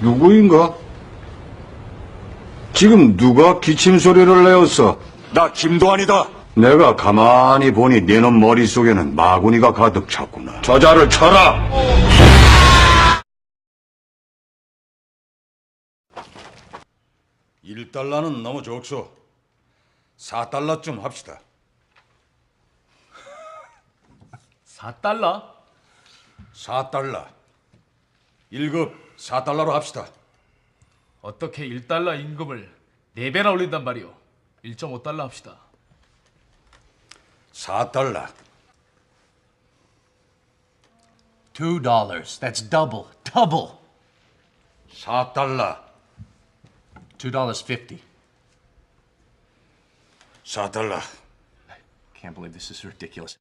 누구인가? 지금 누가 기침 소리를 내었어? 나 김도환이다. 내가 가만히 보니 네놈 머릿속에는 마구니가 가득 찼구나. 저자를 쳐라! 일달러는 너무 적소. 4달러쯤 합시다. 4달러? 4달러. 1급 4달러로 합시다. 어떻게 1달러 임금을 4배나 올린단 말이오 1.5달러 합시다 4달러. Two dollars. That's double. Double. 4달러. Two dollars fifty. 4달러. Can't believe this is ridiculous.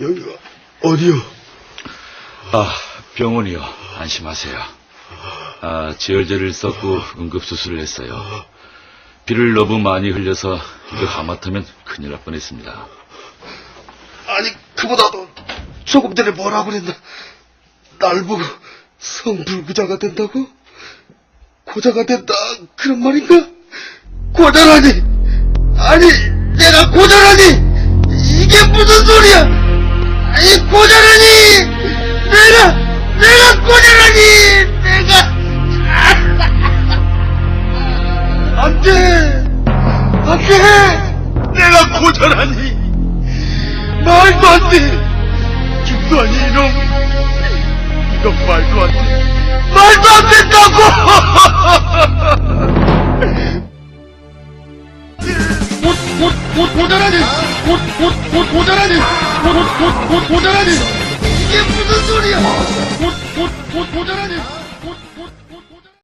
여기가 어디요? 아, 병원이요. 안심하세요. 아, 지혈제를 썼고 응급수술을 했어요. 피를 너무 많이 흘려서 이거 하마터면 큰일 날 뻔했습니다. 아니 그보다도 조금 전에 뭐라고 그랬나? 날 보고 성불구자가 된다고? 고자가 된다 그런 말인가? 고자라니! 아니 내가 고자라니! 이게 무슨 소리야! 아니 고자라니! 내가 내가 고자라니! 내가 안돼! 안돼! 내가 고자라니! 말도 안 돼! 김관이 이놈! 이건 말도 안 돼! 말도 안된 고, 고, 고, 고자라니! 고, 고, 고, 고자라니! 고, 고, 고, 고, 고자라니! 이게 무슨 소리야! 고, 고, 고, 고자라니!